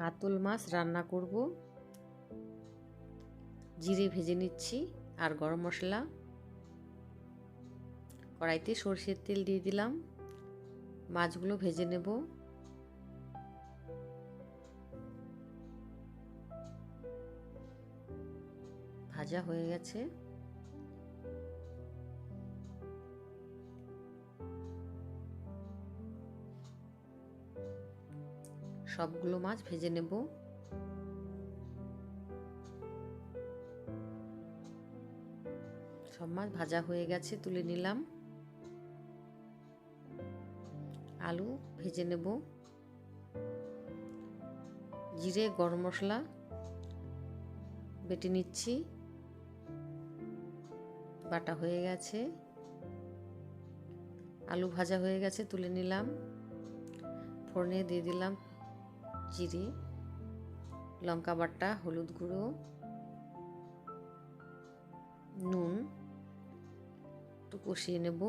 কাতল মাছ রান্না করব। জিরে ভেজে নিচ্ছি আর গরম মশলা। কড়াইতে সর্ষের তেল দিয়ে দিলাম। মাছগুলো ভেজে নেব। ভাজা হয়ে গেছে। সবগুলো মাছ ভেজে নেব। সব মাছ ভাজা হয়ে গেছে, তুলে নিলাম। আলু ভেজে নেব। জিরে, গরম মশলা বেটে নিচ্ছি। বাটা হয়ে গেছে। আলু ভাজা হয়ে গেছে, তুলে নিলাম। ফোড়নে দিয়ে দিলাম জিরে, লঙ্কা বাটা, হলুদ গুঁড়ো, নুন, একটু কষিয়ে নেব।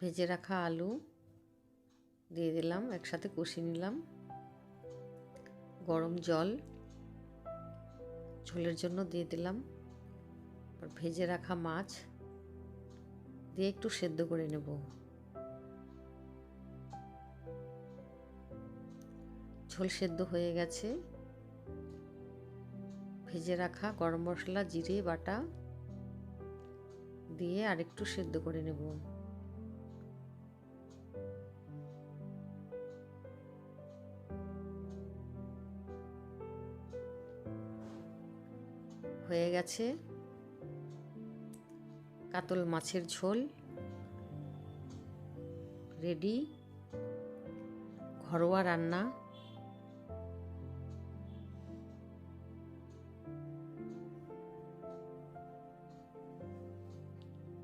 ভেজে রাখা আলু দিয়ে দিলাম, একসাথে কষিয়ে নিলাম। গরম জল ঝোলের জন্য দিয়ে দিলাম। ভেজে রাখা মাছ দিয়ে একটু সেদ্ধ করে নেব। ঝোল সেদ্ধ হয়ে গেছে। ভেজে রাখা গরম মশলা, জিরে, বাটা দিয়ে আরেকটু সেদ্ধ করে নেব। হয়ে গেছে কাতল মাছের ঝোল। রেডি। ঘরোয়া রান্না।